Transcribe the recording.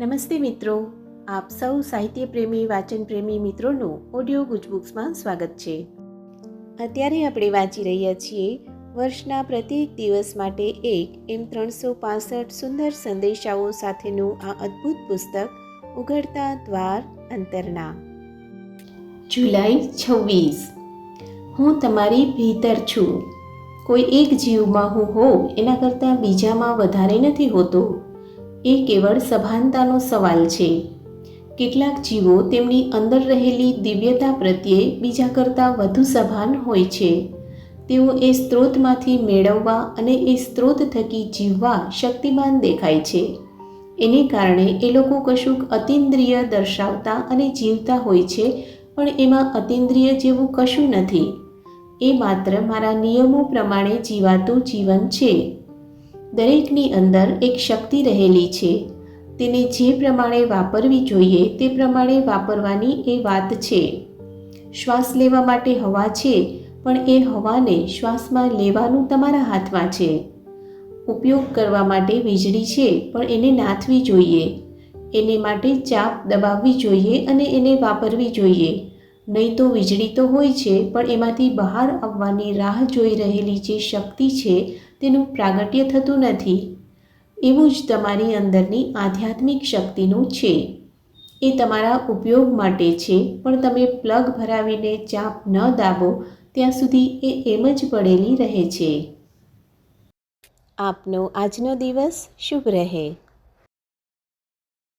નમસ્તે મિત્રો. આપ સૌ સાહિત્ય પ્રેમી, વાચન પ્રેમી મિત્રોનું ઓડિયો ગુજબુક્સમાં સ્વાગત છે. અત્યારે આપણે વાંચી રહ્યા છીએ વર્ષના પ્રત્યેક દિવસ માટે એક એમ ત્રણસો પાસઠ સુંદર સંદેશાઓ સાથેનું આ અદ્ભુત પુસ્તક, ઉઘડતા દ્વાર અંતરના. જુલાઈ છવ્વીસ. હું તમારી ભીતર છું. કોઈ એક જીવમાં હું હોઉં એના કરતાં બીજામાં વધારે નથી હોતો. એ કેવળ સભાનતાનો સવાલ છે. કેટલાક જીવો તેમની અંદર રહેલી દિવ્યતા પ્રત્યે બીજા કરતાં વધુ સભાન હોય છે. તેઓ એ સ્ત્રોતમાંથી મેળવવા અને એ સ્ત્રોત થકી જીવવા શક્તિમાન દેખાય છે. એને કારણે એ લોકો કશુંક અતિન્દ્રિય દર્શાવતા અને જીવતા હોય છે, પણ એમાં અતિન્દ્રિય જેવું કશું નથી. એ માત્ર મારા નિયમો પ્રમાણે જીવાતું જીવન છે. દરેકની અંદર એક શક્તિ રહેલી છે. તેને જે પ્રમાણે વાપરવી જોઈએ તે પ્રમાણે વાપરવાની એ વાત છે. શ્વાસ લેવા માટે હવા છે, પણ એ હવાને શ્વાસમાં લેવાનું તમારા હાથમાં છે. ઉપયોગ કરવા માટે વીજળી છે, પણ એને નાથવી જોઈએ. એને માટે ચાપ દબાવવી જોઈએ અને એને વાપરવી જોઈએ. નહીં તો વીજળી તો હોય છે, પણ એમાંથી બહાર આવવાની રાહ જોઈ રહેલી જે શક્તિ છે, તેનું પ્રાગટ્ય થતું નથી. એવું જ તમારી અંદરની આધ્યાત્મિક શક્તિનું છે. એ તમારા ઉપયોગ માટે છે, પણ તમે પ્લગ ભરાવીને ચાપ ન દાબો, ત્યાં સુધી એ એમ જ પડેલી રહે છે. આપનો આજનો દિવસ શુભ રહે.